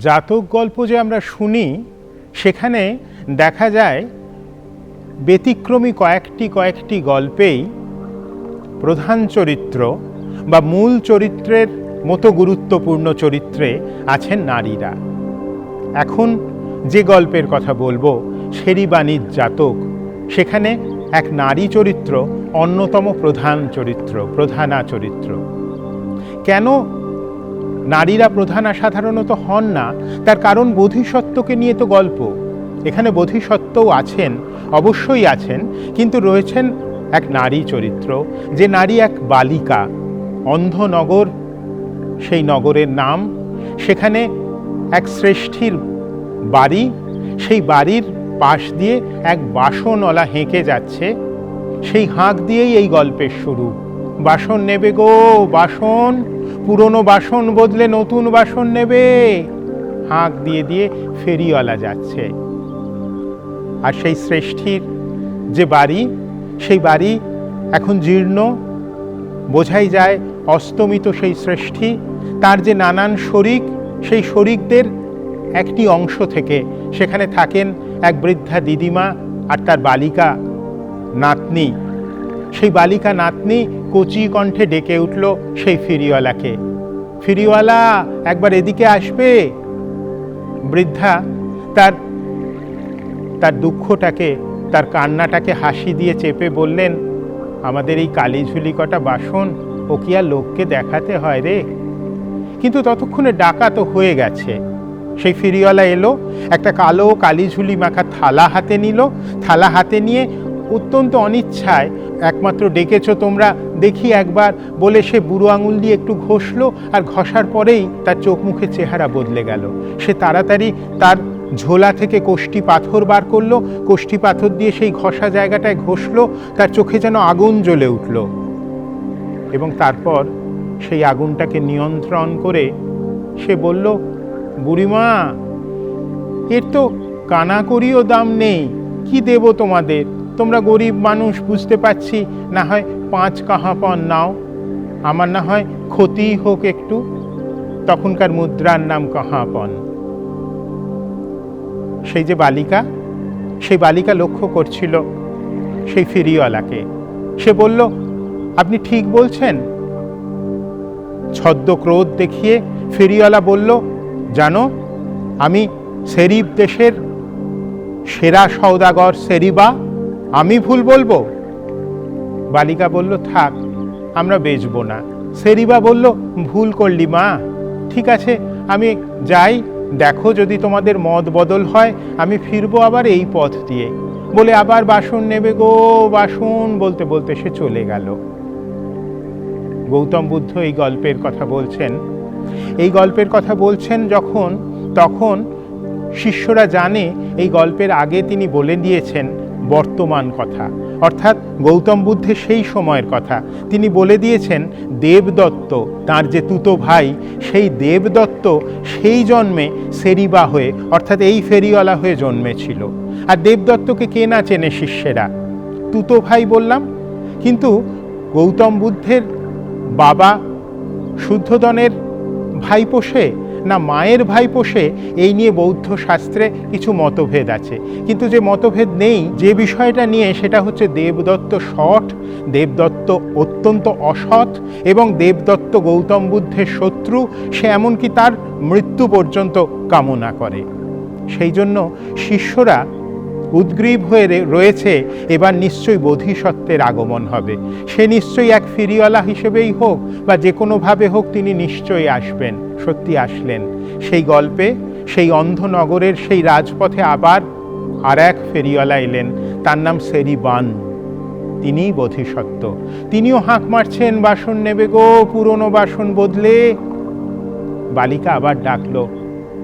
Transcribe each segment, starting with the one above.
জাতক গল্প যে আমরা শুনি, সেখানে দেখা যায় ব্যতিক্রমী কয়েকটি কয়েকটি গল্পেই প্রধান চরিত্র বা মূল চরিত্রের মতো গুরুত্বপূর্ণ চরিত্রে আছেন নারীরা। এখন যে গল্পের কথা বলব সেরিবাণীর জাতক, সেখানে এক নারী চরিত্র অন্যতম প্রধান চরিত্র, প্রধানা চরিত্র। কেন নারীরা প্রধানা সাধারণত হন না, তার কারণ বোধিসত্ত্বকে নিয়ে তো গল্প। এখানে বোধিসত্ত্বও আছেন, অবশ্যই আছেন, কিন্তু রয়েছেন এক নারী চরিত্র, যে নারী এক বালিকা, অন্ধনগর, সেই নগরের নাম, সেখানে এক শ্রেষ্ঠীর বাড়ি, সেই বাড়ির পাশ দিয়ে এক বাসনওয়ালা হেঁকে যাচ্ছে, সেই হাঁক দিয়েই এই গল্পের শুরু। বাসন নেবে গো, বাসন! পুরনো বাসন বদলে নতুন বাসন নেবে। হাঁক দিয়ে দিয়ে ফেরিওয়ালা যাচ্ছে। আর সেই শ্রেষ্ঠীর যে বাড়ি, সেই বাড়ি এখন জীর্ণ। বোঝাই যায় অস্তমিত সেই শ্রেষ্ঠী, তার যে নানান শরিক, সেই শরিকদের একটি অংশ থেকে সেখানে থাকেন এক বৃদ্ধা দিদিমা আর তার বালিকা নাতনি। সেই বালিকা নাতনি কচি কণ্ঠে ডেকে উঠল সেই ফিরিওয়ালাকে। ফিরিওয়ালা, একবার এদিকে আসবে? বৃদ্ধা তার তার দুঃখটাকে, তার কান্নাটাকে হাসি দিয়ে চেপে বললেন, আমাদের এই কালীঝুলি কটা বাসন ও কি আর লোককে দেখাতে হয় রে। কিন্তু ততক্ষণে ডাকা তো হয়ে গেছে। সেই ফিরিওয়ালা এলো, একটা কালো কালীঝুলি মাখা থালা হাতে নিল, থালা হাতে নিয়ে অত্যন্ত অনিচ্ছায় একমাত্র ডেকেছো তোমরা, দেখি একবার, বলে সে বুড়ো আঙুল দিয়ে একটু ঘষলো, আর ঘষার পরেই তার চোখ মুখে চেহারা বদলে গেল। সে তাড়াতাড়ি তার ঝোলা থেকে কোষ্টি পাথর বার করল কোষ্টি পাথর দিয়ে সেই ঘষা জায়গাটায় ঘষলো, তার চোখে যেন আগুন জ্বলে উঠল। এবং তারপর সেই আগুনটাকে নিয়ন্ত্রণ করে সে বলল, বুড়িমা, এর তো কানা করিও দাম নেই, কি দেব তোমাদের? তোমরা গরিব মানুষ, বুঝতে পারছি। না হয় পাঁচ কাহাপন নাও। আমার না হয় ক্ষতিই হোক একটু। তখনকার মুদ্রার নাম কাহাপন সেই যে বালিকা, সেই বালিকা লক্ষ্য করছিল সেই ফিরিওয়ালাকে। সে বলল, আপনি ঠিক বলছেন। ছদ্ম ক্রোধ দেখিয়ে ফেরিওয়ালা বলল, জানো, আমি সেরিব দেশের সেরা সৌদাগর সেরিবা আমি ভুল বলব? বালিকা বলল, থাক, আমরা বেচবো না। সেরিবা বলল, ভুল করলি মা। ঠিক আছে, আমি যাই, দেখো যদি তোমাদের মত বদল হয়, আমি ফিরবো আবার এই পথ দিয়ে। বলে আবার বাসন নেবে গো, বাসন বলতে বলতে সে চলে গেল। গৌতম বুদ্ধ এই গল্পের কথা বলছেন। এই গল্পের কথা বলছেন যখন, তখন শিষ্যরা জানে এই গল্পের আগে তিনি বলে দিয়েছেন বর্তমান কথা। অর্থাৎ গৌতম বুদ্ধের সেই সময়ের কথা। তিনি বলে দিয়েছেন, দেবদত্ত, তার যে তুতো ভাই, সেই দেবদত্ত সেই জন্মে সেরিবা হয়ে, অর্থাৎ এই ফেরিওয়ালা হয়ে জন্মেছিল। আর দেবদত্তকে কে না চেনে শিষ্যেরা? তুতো ভাই বললাম, কিন্তু গৌতম বুদ্ধের বাবা শুদ্ধদনের ভাই পোষে না মায়ের ভাই পোষে এই নিয়ে বৌদ্ধ শাস্ত্রে কিছু মতভেদ আছে। কিন্তু যে মতভেদ নেই, যে বিষয়টা নিয়ে সেটা হচ্ছে দেবদত্ত সঠ দেবদত্ত অত্যন্ত অসৎ এবং দেবদত্ত গৌতম বুদ্ধের শত্রু, সে এমনকি তার মৃত্যু পর্যন্ত কামনা করে। সেই জন্য শিষ্যরা উদ্গ্রীব হয়ে রয়েছে, এবার নিশ্চয়ই বোধিসত্ত্বের আগমন হবে। সে নিশ্চয়ই এক ফিরিওয়ালা হিসেবেই হোক বা যে কোনোভাবে হোক তিনি নিশ্চয়ই আসবেন, সত্যি আসলেন। সেই গল্পে, সেই অন্ধনগরের সেই রাজপথে আবার আর এক ফেরিওয়ালা এলেন, তার নাম সেরিবান। তিনিই বোধিসত্ত্ব। তিনিও হাঁক মারছেন, বাসন নেবে গো, পুরনো বাসন বদলে। বালিকা আবার ডাকল।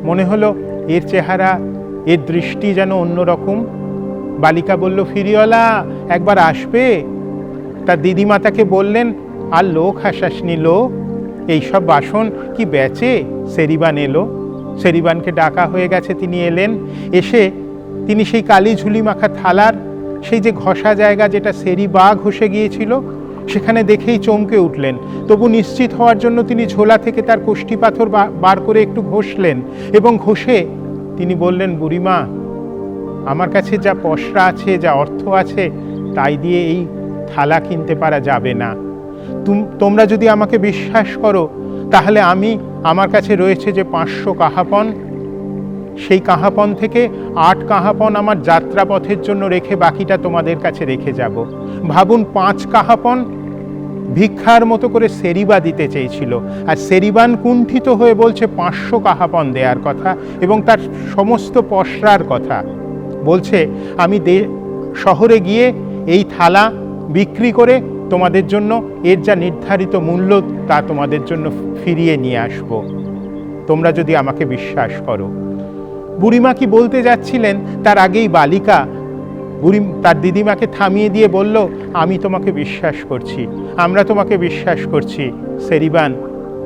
মনে হলো এর চেহারা, এর দৃষ্টি যেন অন্যরকম বালিকা বলল, ফিরিওয়ালা, একবার আসবে? তার দিদিমা তাকে বললেন আর লোক হাসাসনি লো এইসব বাসন কি বেচে? সেরিবান এলো। সেরিবানকে ডাকা হয়ে গেছে তিনি এলেন। এসে তিনি সেই কালি ঝুলি মাখা থালার, সেই যে ঘষা জায়গা যেটা সেরিবা ঘষে গিয়েছিল, সেখানে দেখেই চমকে উঠলেন। তবু নিশ্চিত হওয়ার জন্য তিনি ঝোলা থেকে তার কোষ্ঠী পাথর বার করে একটু ঘষলেন এবং ঘষে তিনি বললেন, বুড়িমা, আমার কাছে যা পশরা আছে, যা অর্থ আছে, তাই দিয়ে এই থালা কিনতে পারা যাবে না। তোমরা যদি আমাকে বিশ্বাস করো, তাহলে আমি আমার কাছে রয়েছে যে পাঁচশো কাহাপন। সেই কাহাপন থেকে আট কাহাপন আমার যাত্রাপথের জন্য রেখে বাকিটা তোমাদের কাছে রেখে যাব। ভাবুন পাঁচ কাহাপন ভিক্ষার মতো করে সেরিবা দিতে চেয়েছিল। আর সেরিবান কুণ্ঠিত হয়ে বলছে, পাঁচশো কাহাপন দেওয়ার কথা এবং তার সমস্ত পশরার কথা। বলছে, আমি দে, শহরে গিয়ে এই থালা বিক্রি করে তোমাদের জন্য, এর যা নির্ধারিত মূল্য, তা তোমাদের জন্য ফিরিয়ে নিয়ে আসব। তোমরা যদি আমাকে বিশ্বাস করো। বুড়িমা কি বলতে যাচ্ছিলেন? তার আগেই বালিকা বুড়ি, তার দিদিমাকে থামিয়ে দিয়ে বলল, আমি তোমাকে বিশ্বাস করছি, আমরা তোমাকে বিশ্বাস করছি। সেরিবান,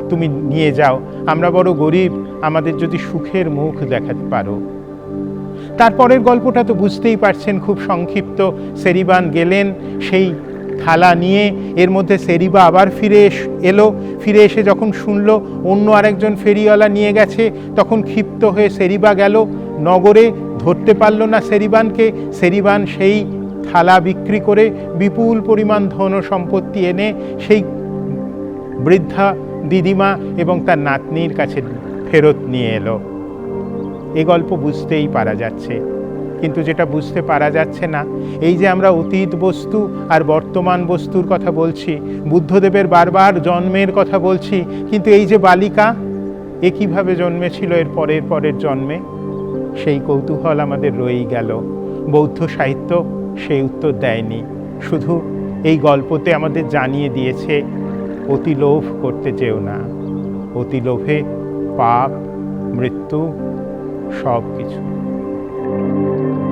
তুমি নিয়ে যাও, আমরা বড় গরিব, আমাদের যদি সুখের মুখ দেখাতে পারো। তারপরের গল্পটা তো বুঝতেই পারছেন, খুব সংক্ষিপ্ত। সেরিবান গেলেন, সেই থালা নিয়ে এর মধ্যে সেরিবা আবার ফিরে এলো। ফিরে এসে যখন শুনল, অন্য আরেকজন ফেরিওয়ালা নিয়ে গেছে, তখন ক্ষিপ্ত হয়ে সেরিবা গেল। নগরে ধরতে পারল না সেরিবানকে। সেরিবান সেই থালা বিক্রি করে বিপুল পরিমাণ ধন সম্পত্তি এনে সেই বৃদ্ধা দিদিমা এবং তার নাতনির কাছে ফেরত নিয়ে এলো। এ গল্প বুঝতেই পারা যাচ্ছে। কিন্তু যেটা বুঝতে পারা যাচ্ছে না, এই যে আমরা অতীত বস্তু আর বর্তমান বস্তুর কথা বলছি, বুদ্ধদেবের বারবার জন্মের কথা বলছি, কিন্তু এই যে বালিকা, এ কীভাবে জন্মেছিল এর পরের পরের জন্মে? সেই কৌতূহল আমাদের রয়েই গেল। বৌদ্ধ সাহিত্য সেই উত্তর দেয়নি। শুধু এই গল্পতে আমাদের জানিয়ে দিয়েছে, অতি লোভ করতে যেও না। অতি লোভে পাপ, মৃত্যু সব কিছু Thank you.